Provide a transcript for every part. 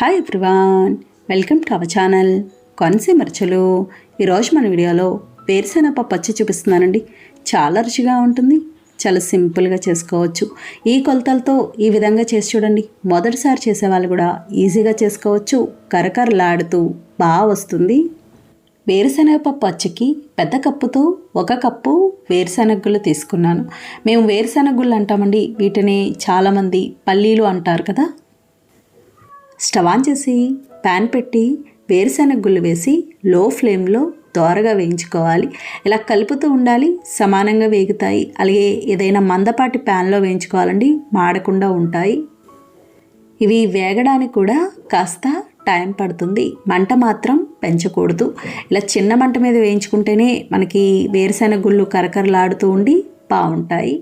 Hi everyone welcome to our channel Konaseema రచలు ఈరోజు మన వీడియోలో వేరుశెనగ పచ్చి చూపిస్తున్నానండి. చాలా రుచిగా ఉంటుంది చాలా సింపుల్గా చేసుకోవచ్చు. ఈ కొలతలతో ఈ విధంగా చేసి చూడండి. మొదటిసారి చేసేవాళ్ళు కూడా ఈజీగా చేసుకోవచ్చు. కరకరలాడుతూ బాగా వస్తుంది. వేరుశనగపప్పు అచ్చకి పెద్ద కప్పుతో ఒక కప్పు వేరుశనగగుళ్ళు తీసుకున్నాను. మేము వేరుశనగగుళ్ళు అంటామండి వీటిని చాలామంది పల్లీలు అంటారు కదా. స్టవ్ ఆన్ చేసి ప్యాన్ పెట్టి వేరుశెనగ గుళ్ళు వేసి లో ఫ్లేమ్లో దోరగా వేయించుకోవాలి. ఇలా కలుపుతూ ఉండాలి సమానంగా వేగుతాయి. అలాగే ఏదైనా మందపాటి ప్యాన్లో వేయించుకోవాలండి మాడకుండా ఉంటాయి. ఇవి వేగడానికి కూడా కాస్త టైం పడుతుంది. మంట మాత్రం పెంచకూడదు. ఇలా చిన్న మంట మీద వేయించుకుంటేనే మనకి వేరుశెనగ గుళ్ళు కరకరలాడుతూ ఉండి బాగుంటాయి.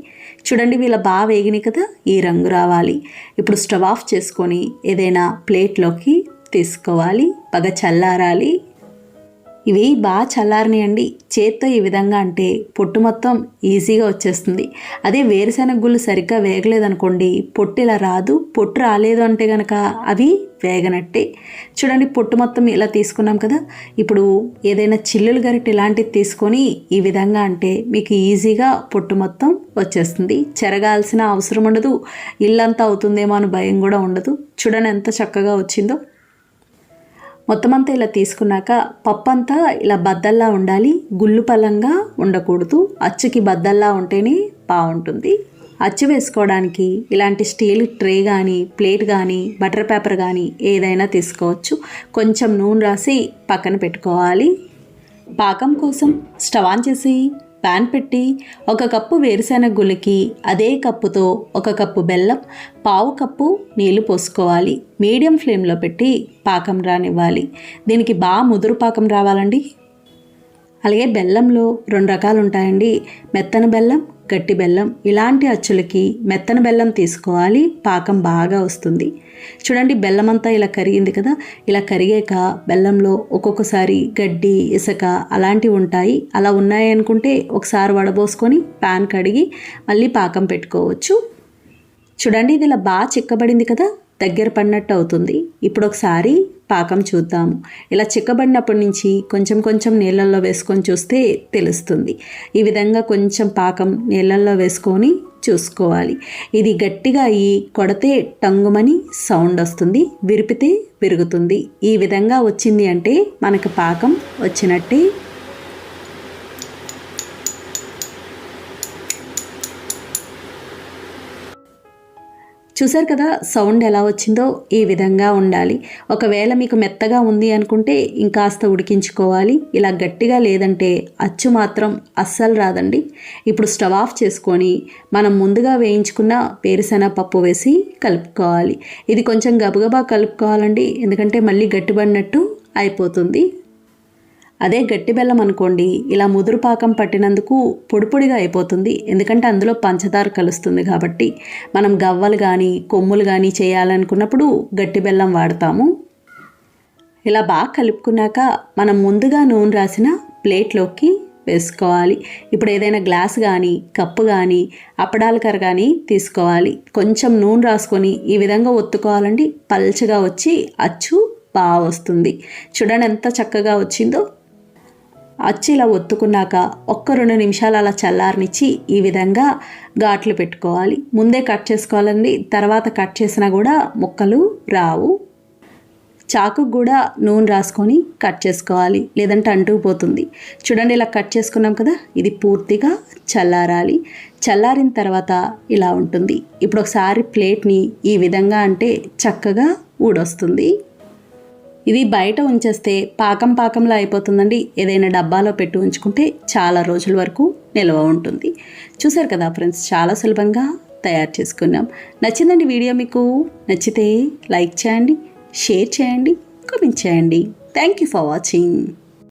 చూడండి వీళ్ళ బాగా వేగినాయి కదా ఈ రంగు రావాలి. ఇప్పుడు స్టవ్ ఆఫ్ చేసుకొని ఏదైనా ప్లేట్లోకి తీసుకోవాలి. బాగా చల్లారాలి. ఇవి బాగా చల్లారనియండి. చేత్తో ఈ విధంగా అంటే పొట్టు మొత్తం ఈజీగా వచ్చేస్తుంది. అదే వేరుశెనగ గుళ్ళు సరిగ్గా వేగలేదనుకోండి పొట్టు ఇలా రాదు. పొట్టు రాలేదు అంటే కనుక అవి వేగనట్టే. చూడండి పొట్టు మొత్తం ఇలా తీసుకున్నాం కదా. ఇప్పుడు ఏదైనా చిల్లులు గరిటె ఇలాంటివి తీసుకొని ఈ విధంగా అంటే మీకు ఈజీగా పొట్టు మొత్తం వచ్చేస్తుంది. చెరగాల్సిన అవసరం ఉండదు. ఇల్లంతా అవుతుందేమో అని భయం కూడా ఉండదు. చూడండి ఎంత చక్కగా వచ్చిందో. మొత్తం అంతా ఇలా తీసుకున్నాక పప్పు అంతా ఇలా బద్దల్లా ఉండాలి. గుళ్ళు పలంగా ఉండకూడదు. అచ్చుకి బద్దల్లా ఉంటేనే బాగుంటుంది. అచ్చు వేసుకోవడానికి ఇలాంటి స్టీల్ ట్రే కానీ ప్లేట్ కానీ బటర్ పేపర్ కానీ ఏదైనా తీసుకోవచ్చు. కొంచెం నూనె రాసి పక్కన పెట్టుకోవాలి. పాకం కోసం స్టవ్ ఆన్ చేసి ప్యాన్ పెట్టి ఒక కప్పు వేరుశెనగ గులికి అదే కప్పుతో ఒక కప్పు బెల్లం పావు కప్పు నీళ్ళు పోసుకోవాలి. మీడియం ఫ్లేమ్లో పెట్టి పాకం రానివ్వాలి. దీనికి బాగా ముదురు పాకం రావాలండి. అలాగే బెల్లంలో రెండు రకాలు ఉంటాయండి మెత్తన బెల్లం గట్టి బెల్లం ఇలాంటి అచ్చులకి మెత్తన బెల్లం తీసుకోవాలి. పాకం బాగా వస్తుంది. చూడండి బెల్లం అంతా ఇలా కరిగింది కదా? ఇలా కరిగాక బెల్లంలో ఒక్కొక్కసారి గడ్డి ఇసుక అలాంటివి ఉంటాయి. అలా ఉన్నాయి అనుకుంటే ఒకసారి వడబోసుకొని ప్యాన్ కడిగి మళ్ళీ పాకం పెట్టుకోవచ్చు. చూడండి ఇది ఇలా బాగా చిక్కబడింది కదా? దగ్గర పడినట్టు అవుతుంది. ఇప్పుడు ఒకసారి పాకం చూద్దాము. ఇలా చిక్కబడినప్పటి నుంచి కొంచెం కొంచెం నీళ్ళల్లో వేసుకొని చూస్తే తెలుస్తుంది. ఈ విధంగా కొంచెం పాకం నీళ్ళల్లో వేసుకొని చూసుకోవాలి. ఇది గట్టిగా అయ్యి కొడితే టంగుమని సౌండ్ వస్తుంది విరిపితే విరుగుతుంది. ఈ విధంగా వచ్చింది అంటే మనకు పాకం వచ్చినట్టే చూసారు కదా సౌండ్ ఎలా వచ్చిందో ఈ విధంగా ఉండాలి. ఒకవేళ మీకు మెత్తగా ఉంది అనుకుంటే ఇంకాస్త ఉడికించుకోవాలి. ఇలా గట్టిగా లేదంటే అచ్చు మాత్రం అస్సలు రాదండి. ఇప్పుడు స్టవ్ ఆఫ్ చేసుకొని మనం ముందుగా వేయించుకున్న వేరుశెనగ పప్పు వేసి కలుపుకోవాలి. ఇది కొంచెం గబగబా కలుపుకోవాలండి ఎందుకంటే మళ్ళీ గట్టిపడినట్టు అయిపోతుంది. అదే గట్టి బెల్లం అనుకోండి ఇలా ముదురు పాకం పట్టినందుకు పొడిపొడిగా అయిపోతుంది. ఎందుకంటే అందులో పంచదార కలుస్తుంది కాబట్టి మనం గవ్వలు కానీ కొమ్ములు కానీ చేయాలనుకున్నప్పుడు గట్టి బెల్లం వాడతాము. ఇలా బాగా కలుపుకున్నాక మనం ముందుగా నూనె రాసిన ప్లేట్లోకి వేసుకోవాలి. ఇప్పుడు ఏదైనా గ్లాస్ కానీ కప్పు కానీ అప్పడాల కానీ తీసుకోవాలి. కొంచెం నూనె రాసుకొని ఈ విధంగా ఒత్తుకోవాలండి. పల్చగా వచ్చి అచ్చు బాగా వస్తుంది. చూడండి ఎంత చక్కగా వచ్చిందో. అచ్చిలా ఒత్తుకున్నాక ఒక్క రెండు నిమిషాలు అలా చల్లారనిచ్చి ఈ విధంగా ఘాట్లు పెట్టుకోవాలి. ముందే కట్ చేసుకోవాలండి. తర్వాత కట్ చేసినా కూడా ముక్కలు రావు. చాకు కూడా నూనె రాసుకొని కట్ చేసుకోవాలి. లేదంటే అంటుకుపోతుంది. చూడండి ఇలా కట్ చేసుకున్నాం కదా ఇది పూర్తిగా చల్లారాలి. చల్లారిన తర్వాత ఇలా ఉంటుంది. ఇప్పుడు ఒకసారి ప్లేట్ని ఈ విధంగా అంటే చక్కగా ఊడొస్తుంది. ఇది బయట ఉంచేస్తే పాకం పాకంలో అయిపోతుందండి. ఏదైనా డబ్బాలో పెట్టి ఉంచుకుంటే చాలా రోజుల వరకు నిల్వ ఉంటుంది. చూసారు కదా ఫ్రెండ్స్ చాలా సులభంగా తయారు చేసుకున్నాం. నచ్చిందండి వీడియో మీకు? నచ్చితే లైక్ చేయండి షేర్ చేయండి కామెంట్ చేయండి. Thank you for watching